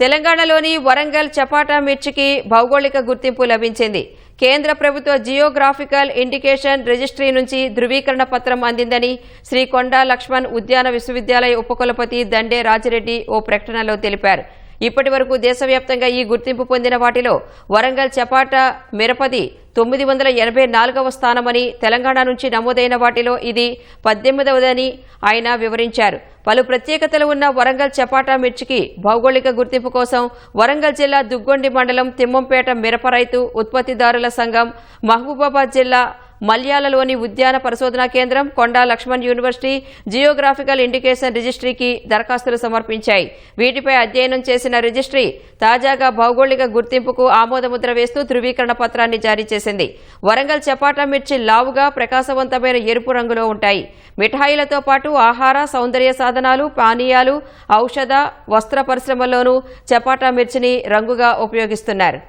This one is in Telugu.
తెలంగాణలోని వరంగల్ చపాటా మిర్చికి భౌగోళిక గుర్తింపు లభించింది. కేంద్ర ప్రభుత్వ జియోగ్రాఫికల్ ఇండికేషన్ రిజిస్ట్రీ నుంచి ధృవీకరణ పత్రం అందిందని శ్రీ కొండా లక్ష్మణ్ ఉద్యాన విశ్వవిద్యాలయ ఉపకులపతి దండే రాజిరెడ్డి ఓ ప్రకటనలో తెలిపారు. ఇప్పటి వరకు దేశవ్యాప్తంగా ఈ గుర్తింపు పొందిన వాటిలో వరంగల్ చపాటా మిరపది తొమ్మిది వందల ఎనభై నాలుగవ స్థానమని తెలంగాణ నుంచి నమోదైన వాటిలో ఇది పద్దెనిమిదవదని ఆయన వివరించారు. పలు ప్రత్యేకతలు ఉన్న వరంగల్ చపాటా మిర్చికి భౌగోళిక గుర్తింపు కోసం వరంగల్ జిల్లా దుగ్గొండి మండలం తిమ్మంపేట మిరప రైతు ఉత్పత్తిదారుల సంఘం మహబూబాబాద్ జిల్లా మల్యాలలోని ఉద్యాన పరిశోధనా కేంద్రం Konda Laxman university geographical indication రిజిస్ట్రీకి దరఖాస్తులు సమర్పించాయి. వీటిపై అధ్యయనం చేసిన రిజిస్ట్రీ తాజాగా భౌగోళిక గుర్తింపుకు ఆమోదముద్ర వేస్తూ ధృవీకరణ పత్రాన్ని జారీ చేసింది. వరంగల్ చపాటా మిర్చి లావుగా ప్రకాశవంతమైన ఎరుపు రంగులో ఉంటాయి. మిఠాయిలతో పాటు ఆహార సౌందర్య సాధనాలు పానీయాలు ఔషధ వస్త్ర పరిశ్రమల్లోనూ చపాటా మిర్చిని రంగుగా ఉపయోగిస్తున్నారు.